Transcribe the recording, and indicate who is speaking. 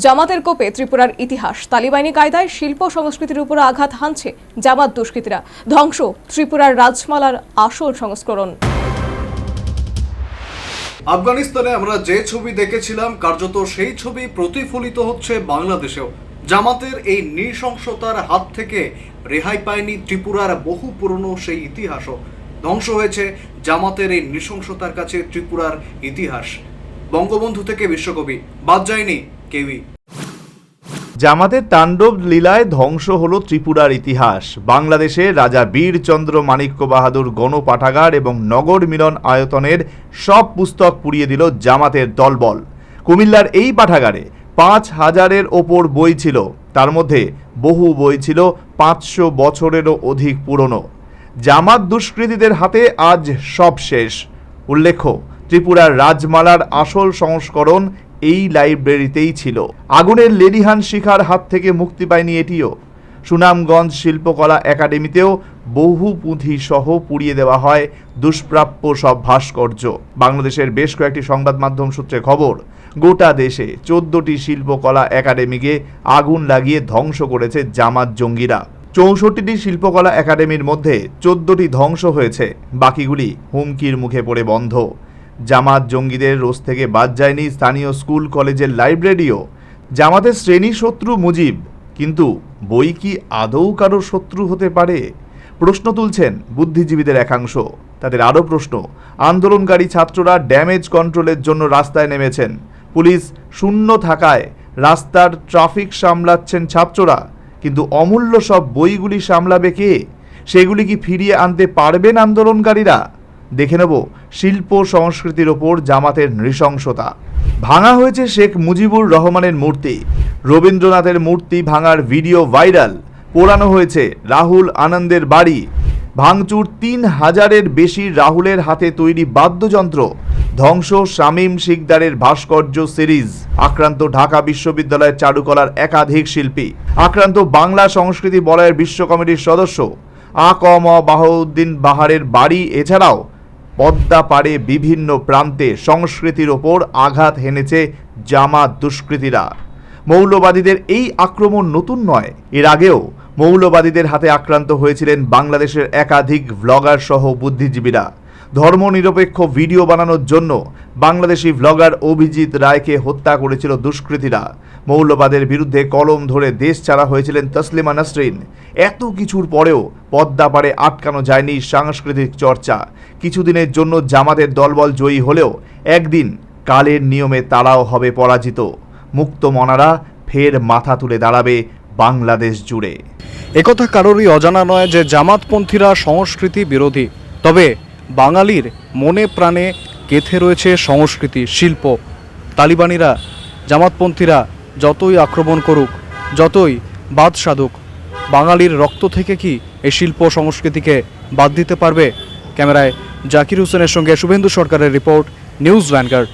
Speaker 1: জামাতের কোপে ত্রিপুরার ইতিহাস। তালিবানি কায়দায় শিল্প সংস্কৃতির উপর আঘাত হানছে জামাত দুষ্কৃতীরা। ধ্বংস ত্রিপুরার রাজমালার আসল সংস্করণ।
Speaker 2: আফগানিস্তানে আমরা যে ছবি দেখেছিলাম, কার্যত সেই ছবি প্রতিফলিত হচ্ছে বাংলাদেশেও। জামাতের এই নৃশংসতার হাত থেকে রেহাই পায়নি ত্রিপুরার বহু পুরনো সেই ইতিহাসও। ধ্বংস হয়েছে জামাতের এই নৃশংসতার কাছে ত্রিপুরার ইতিহাস। বঙ্গবন্ধু থেকে বিশ্বকবি। বাদ যায়নি কেউই।
Speaker 3: জামাতের তাণ্ডব লীলায় ধ্বংস হলো ত্রিপুরার ইতিহাস। বাংলাদেশে রাজা বীরচন্দ্র মাণিক্য বাহাদুর গণপাঠাগার এবং নগর মিলন আয়তনের সব পুস্তক পুড়িয়ে দিল জামাতের দলবল। কুমিল্লার এই পাঠাগারে পাঁচ হাজারের ওপর বই ছিল। তার মধ্যে বহু বই ছিল পাঁচশো বছরেরও অধিক পুরনো। জামাত দুষ্কৃতীদের হাতে আজ সব শেষ। উল্লেখ্য, ত্রিপুরার রাজমালার আসল সংস্করণ এই লাইব্রেরিতেই ছিল। আগুনের লেলিহান শিখার হাত থেকে মুক্তি পায়নি এটিও। সুনামগঞ্জ শিল্পকলা একাডেমিতেও বহু পুঁথি সহ পুড়িয়ে দেওয়া হয় দুষ্প্রাপ্য সব ভাস্কর্য। বাংলাদেশের বেশ কয়েকটি সংবাদ মাধ্যম সূত্রে খবর, গোটা দেশে চোদ্দটি শিল্পকলা একাডেমিকে আগুন লাগিয়ে ধ্বংস করেছে জামাত জঙ্গিরা। চৌষট্টিটি শিল্পকলা একাডেমির মধ্যে চোদ্দটি ধ্বংস হয়েছে, বাকিগুলি হুমকির মুখে পড়ে বন্ধ। জামাত জঙ্গিদের রোজ থেকে বাদ যায়নি স্থানীয় স্কুল, কলেজের লাইব্রেরিও। জামাতের শ্রেণি শত্রু মুজিব, কিন্তু বই কি আদৌ কারও শত্রু হতে পারে? প্রশ্ন তুলছেন বুদ্ধিজীবীদের একাংশ। তাদের আরও প্রশ্ন, আন্দোলনকারী ছাত্ররা ড্যামেজ কন্ট্রোলের জন্য রাস্তায় নেমেছেন। পুলিশ শূন্য থাকায় রাস্তার ট্রাফিক সামলাচ্ছেন ছাত্ররা, কিন্তু অমূল্য সব বইগুলি সামলাবে কে? সেগুলি কি ফিরিয়ে আনতে পারবেন আন্দোলনকারীরা? দেখে নেব শিল্প সংস্কৃতির ওপর জামাতের নৃশংসতা। ভাঙা হয়েছে শেখ মুজিবুর রহমানের মূর্তি। রবীন্দ্রনাথের মূর্তি ভাঙার ভিডিও ভাইরাল। পোড়ানো হয়েছে রাহুল আনন্দের বাড়ি। ভাঙচুর তিন হাজারের বেশি রাহুলের হাতে তৈরি বাদ্যযন্ত্র। ধ্বংস শামীম শিকদারের ভাস্কর্য সিরিজ। আক্রান্ত ঢাকা বিশ্ববিদ্যালয়ের চারুকলার একাধিক শিল্পী। আক্রান্ত বাংলা সংস্কৃতি বলয়ের বিশ্ব কমিটির সদস্য। আকম বাহাউদ্দিন বাহারের বাড়ি, এছাড়াও পদ্মা পাড়ে বিভিন্ন প্রান্তে সংস্কৃতির ওপর আঘাত হেনেছে জামাত দুষ্কৃতীরা। মৌলবাদীদের এই আক্রমণ নতুন নয়। এর আগেও মৌলবাদীদের হাতে আক্রান্ত হয়েছিলেন বাংলাদেশের একাধিক ব্লগার সহ বুদ্ধিজীবীরা। ধর্মনিরপেক্ষ ভিডিও বানানোর জন্য বাংলাদেশি ভ্লগার অভিজিৎ রায়কে হত্যা করেছিল দুষ্কৃতীরা। মৌলবাদের বিরুদ্ধে কলম ধরে দেশ ছাড়া হয়েছিলেন তসলিমা নাসরিন। এত কিছুর পরেও পদ্মা পদ্মাপাড়ে আটকানো যায়নি সাংস্কৃতিক চর্চা। কিছুদিনের জন্য জামাতের দলবল জয়ী হলেও একদিন কালের নিয়মে তারাও হবে পরাজিত। মুক্ত মনারা ফের মাথা তুলে দাঁড়াবে বাংলাদেশ জুড়ে।
Speaker 4: একথা কারোরই অজানা নয় যে জামাতপন্থীরা সংস্কৃতি বিরোধী। তবে বাঙালির মনে প্রাণে গেথে রয়েছে সংস্কৃতি, শিল্প। তালিবানিরা, জামাতপন্থীরা যতই আক্রমণ করুক, যতই বাদ সাধুক, বাঙালির রক্ত থেকে কি এই শিল্প সংস্কৃতিকে বাদ দিতে পারবে? ক্যামেরায় জাকির হোসেনের সঙ্গে শুভেন্দু সরকারের রিপোর্ট, নিউজ ভ্যানগার্ড।